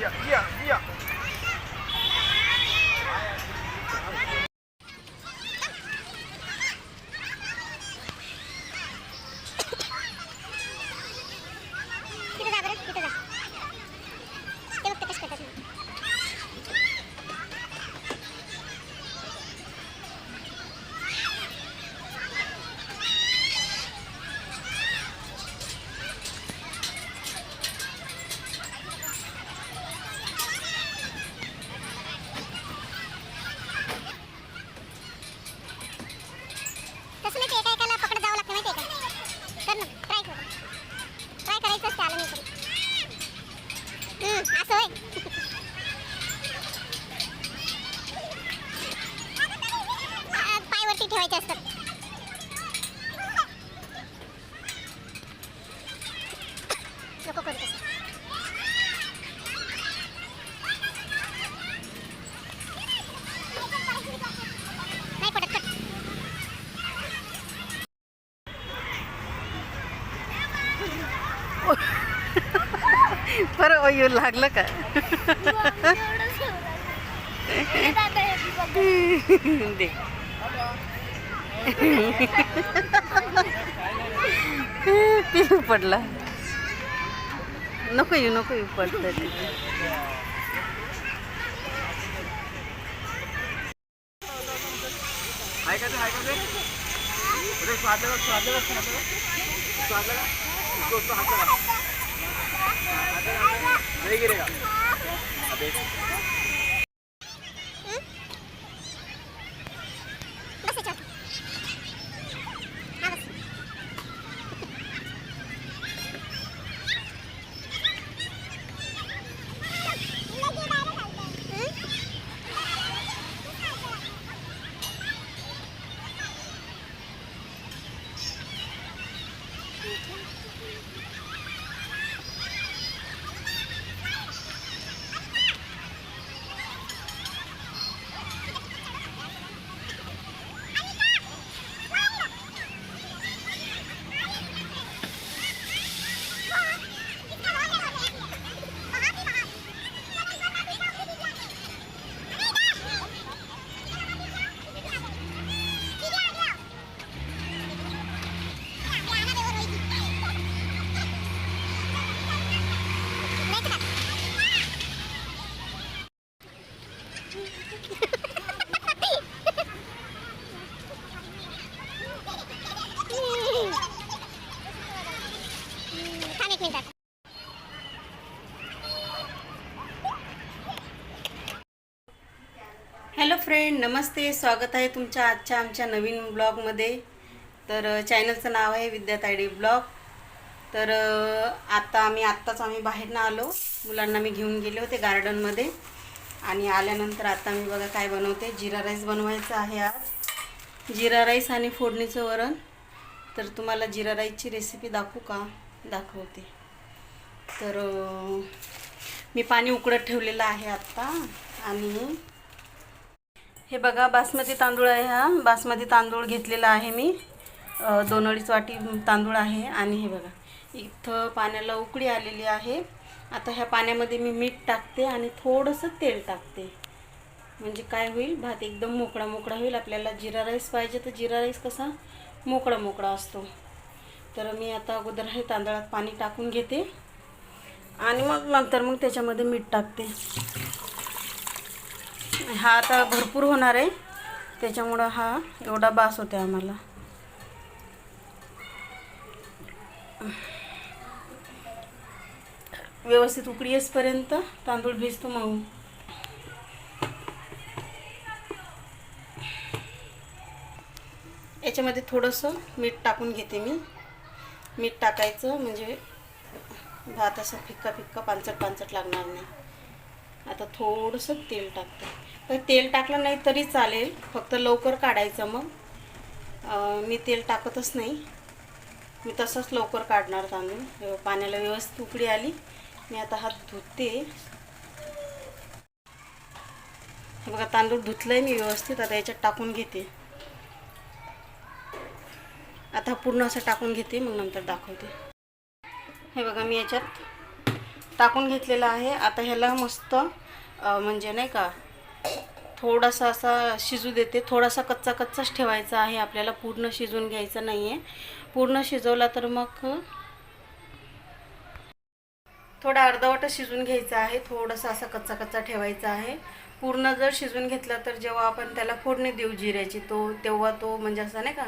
yeah, yeah. Cut बरं येऊ लागलं का? दे. पिऊ पडला. नको येऊ नको येऊ पडलं ते फ्रेंड नमस्ते स्वागत आहे तुमच्या आजच्या आमच्या नवीन ब्लॉगमध्ये. तर चॅनलचं नाव आहे विद्या तायडे ब्लॉग. तर आत्ता आता आम्ही आत्ताच आम्ही बाहेरनं आलो. मुलांना मी घेऊन गेले होते गार्डनमध्ये आणि आल्यानंतर आता मी बघा काय बनवते. जिरा राईस बनवायचं आहे आज. जिरा राईस आणि फोडणीचं वरण. तर तुम्हाला जिरा राईसची रेसिपी दाखवू का? दाखवते. तर मी पाणी उकडत ठेवलेलं आहे आत्ता आणि हे बघा बासमती तांदूळ आहे हा. बासमती तांदूळ घेतलेला आहे मी. दोन अडीच वाटी तांदूळ आहे. आणि हे बघा इथं पाण्याला उकळी आलेली आहे. आता ह्या पाण्यामध्ये मी मीठ टाकते आणि थोडंसं तेल टाकते. म्हणजे काय होईल भात एकदम मोकळा मोकळा होईल. आपल्याला जिरा राईस पाहिजे तर जिरा राईस कसा मोकळा मोकळा असतो. तर मी आता अगोदर हे तांदळात पाणी टाकून घेते. आणि मग नंतर मग त्याच्यामध्ये मीठ टाकते. हा आता भरपूर होणार आहे. त्याच्यामुळं हा एवढा बास होते आम्हाला. व्यवस्थित उकडी येसपर्यंत तांदूळ भिजतो मग याच्यामध्ये थोडंसं मीठ टाकून घेते मी. मीठ टाकायचं म्हणजे भात असं फिक्का फिक्का पांचट पांचट लागणार नाही. आता थोडंसं तेल टाकते. पण तेल टाकलं नाही तरी चालेल फक्त लवकर काढायचं मग. मी तेल टाकतच नाही. मी तसंच लवकर काढणार तांदूळ. पाण्याला व्यवस्थित उकडी आली. मी आता हात धुते. हे बघा तांदूळ धुतलंय मी व्यवस्थित. आता याच्यात टाकून घेते. आता पूर्ण असं टाकून घेते मग नंतर दाखवते. हे बघा मी याच्यात टाकून घेतलेला आहे. आता ह्याला मस्त म्हणजे नाही का थोडासा असा शिजू देते. थोडासा कच्चा कच्चाच ठेवायचा आहे. आपल्याला पूर्ण शिजून घ्यायचं नाही आहे पूर्ण शिजवला तर मग थोडा अर्धवट शिजून घ्यायचा आहे. थोडासा असा कच्चा कच्चा ठेवायचा आहे. पूर्ण जर शिजून घेतला तर जेव्हा आपण त्याला फोडणी देऊ जिऱ्याची तो तेव्हा तो म्हणजे असा नाही का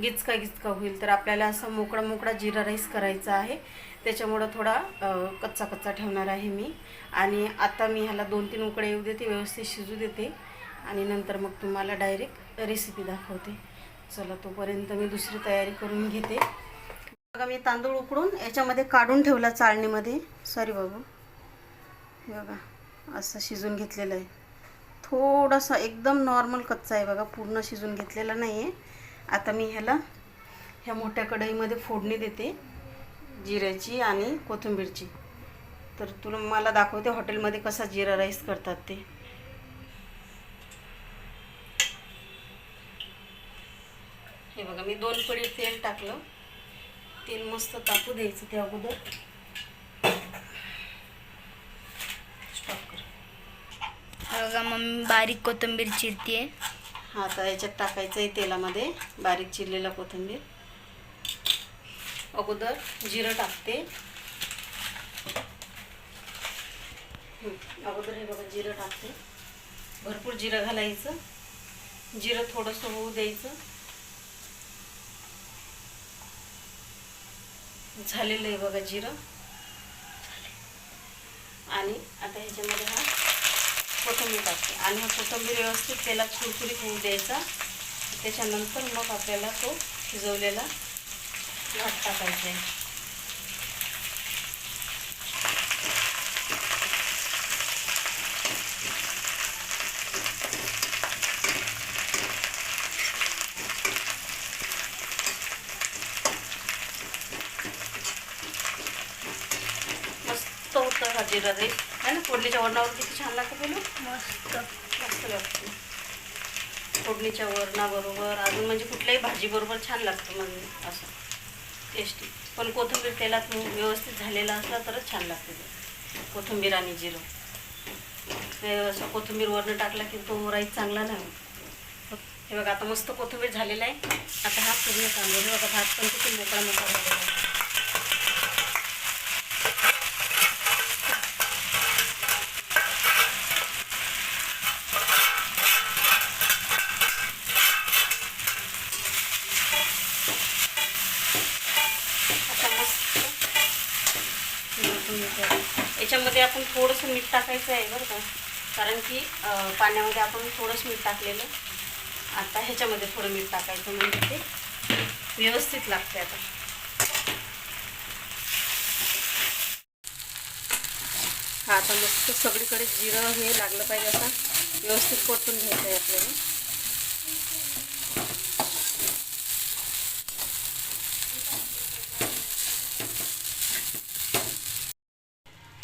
गिचका गिचका होईल तर आपल्याला असं मोकळा मोकळा जिरा राईस करायचा आहे. त्याच्यामुळं थोडा कच्चा कच्चा ठेवणार आहे मी. आणि आता मी ह्याला दोन तीन उकडे येऊ देते व्यवस्थित शिजू देते. आणि नंतर मग तुम्हाला डायरेक्ट रेसिपी दाखवते. चला तोपर्यंत मी दुसरी तयारी करून घेते. बघा मी तांदूळ उकडून याच्यामध्ये काढून ठेवला चाळणीमध्ये. सॉरी बाबू. बघा असं शिजून घेतलेलं आहे. थोडासा एकदम नॉर्मल कच्चा आहे बघा पूर्ण शिजून घेतलेला नाही आहे आता मी ह्याला ह्या मोठ्या कढईमध्ये फोडणी देते जिऱ्याची आणि कोथिंबीरची. तर तुला मला दाखवते हॉटेलमध्ये कसा जिरा राईस करतात ते. हे बघा मी दोन पडी तेल टाकलं. तेल मस्त तापू द्यायचं त्या अगोदर. स्टॉप कर. बघा मम्मी बारीक कोथिंबीर चिरते हा आता याच्यात टाकायचं आहे तेलामध्ये बारीक चिरलेला कोथिंबीर. अगोदर जिरं टाकते. अगोदर हे बघा जिरं टाकते. भरपूर जिरं घालायचं. जिरं थोडंसं होऊ द्यायचं. झालेलं आहे बघा जिरं. आणि आता ह्याच्यामध्ये हा कोथिंबीर टाकते. आणि हा कोथिंबीर व्यवस्थित त्याला कुरकुरीत होऊ द्यायचा. त्याच्यानंतर मग आपल्याला तो शिजवलेला भात टाकायचा आहे मस्त होतं हा जिरा आहे ना? फोडणीच्या वरणावर किती छान लागतं बोलू? मस्त. मस्त लागतं. फोडणीच्या वरणाबरोबर अजून म्हणजे कुठल्याही भाजीबरोबर छान लागतं म्हणजे असं. टेस्टी पण कोथिंबीर तेलात व्यवस्थित झालेला असला तरच छान लागते ते. कोथिंबीर आणि जिरं. असं कोथिंबीर वरनं टाकला की तो राईस चांगला नाही होत. हे बघा आता मस्त कोथिंबीर झालेला आहे. आता हा पूर्ण हे बघा भात पण किती मोकळा मोकळा झालेला आहे आता मस्त लसूण याच्यामध्ये आपण थोडंसं मीठ टाकायचं आहे बरं का. कारण की पाण्यामध्ये आपण थोडंसं मीठ टाकलेलं. आता ह्याच्यामध्ये थोडं मीठ टाकायचं म्हणजे ते व्यवस्थित लागते आता. हा आता मस्त सगळीकडे जिरं हे लागलं पाहिजे आता. व्यवस्थित परतून घ्यायचं आहे आपल्याला.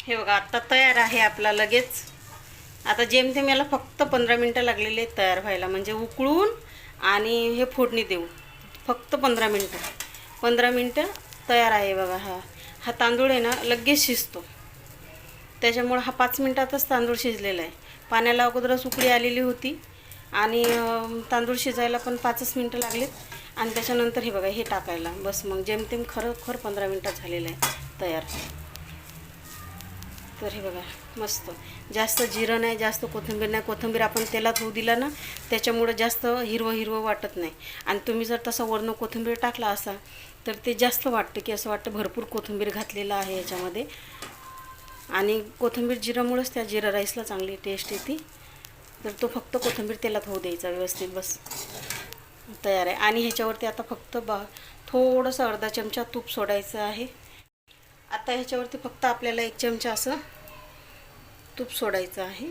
हे बघा आत्ता तयार आहे आपला लगेच. आता जेमतेम याला फक्त पंधरा मिनटं लागलेली आहेत तयार व्हायला. म्हणजे उकळून आणि हे फोडणी देऊ. फक्त पंधरा मिनटं. पंधरा मिनटं तयार आहे बघा हा. हा तांदूळ आहे ना लगेच शिजतो. त्याच्यामुळं हा पाच मिनटातच तांदूळ शिजलेला आहे. पाण्याला अगोदरच उकळी आलेली होती. आणि तांदूळ शिजायला पण पाचच मिनटं लागलीत. आणि त्याच्यानंतर हे बघा हे टाकायला. बस मग जेमतेम खरं खरं पंधरा मिनटात झालेलं आहे तयार. तर हे बघा मस्त. जास्त जिरं नाही जास्त कोथिंबीर नाही. कोथिंबीर आपण तेलात होऊ दिला ना त्याच्यामुळं जास्त हिरवं हिरवं वाटत नाही. आणि तुम्ही जर तसं वरनं कोथिंबीर टाकला असा तर ते जास्त वाटतं की असं वाटतं भरपूर कोथिंबीर घातलेलं आहे याच्यामध्ये. आणि कोथिंबीर जिरामुळंच त्या जिरा राईसला चांगली टेस्ट येते. तर तो फक्त कोथिंबीर तेलात होऊ द्यायचा व्यवस्थित बस. तयार आहे. आणि ह्याच्यावरती आता फक्त बा थोडंसं अर्धा चमचा तूप सोडायचं आहे. आता ह्याच्यावरती फक्त आपल्याला एक चमचा असं तूप सोडायचं आहे.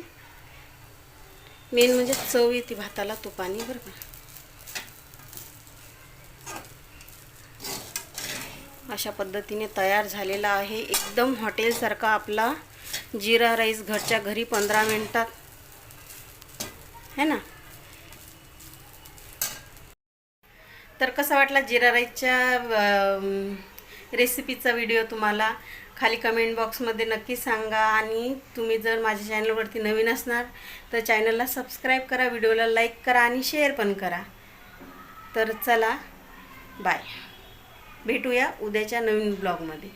मेन म्हणजे चव येते भाताला तुपाने बरं का? अशा पद्धतीने तयार झालेला आहे. एकदम हॉटेलसारखा आपला जिरा राईस घरच्या घरी पंधरा मिनटात. है ना? तर कसा वाटला जिरा राईसच्या रेसिपीचा व्हिडिओ तुम्हाला खाली कमेंट बॉक्समध्ये नक्की सांगा. आणि तुम्ही जर माझ्या चॅनलवरती नवीन असणार तर चॅनलला सबस्क्राईब करा व्हिडिओला लाईक करा आणि शेअर पण करा. तर चला बाय भेटूया उद्याच्या नवीन ब्लॉगमध्ये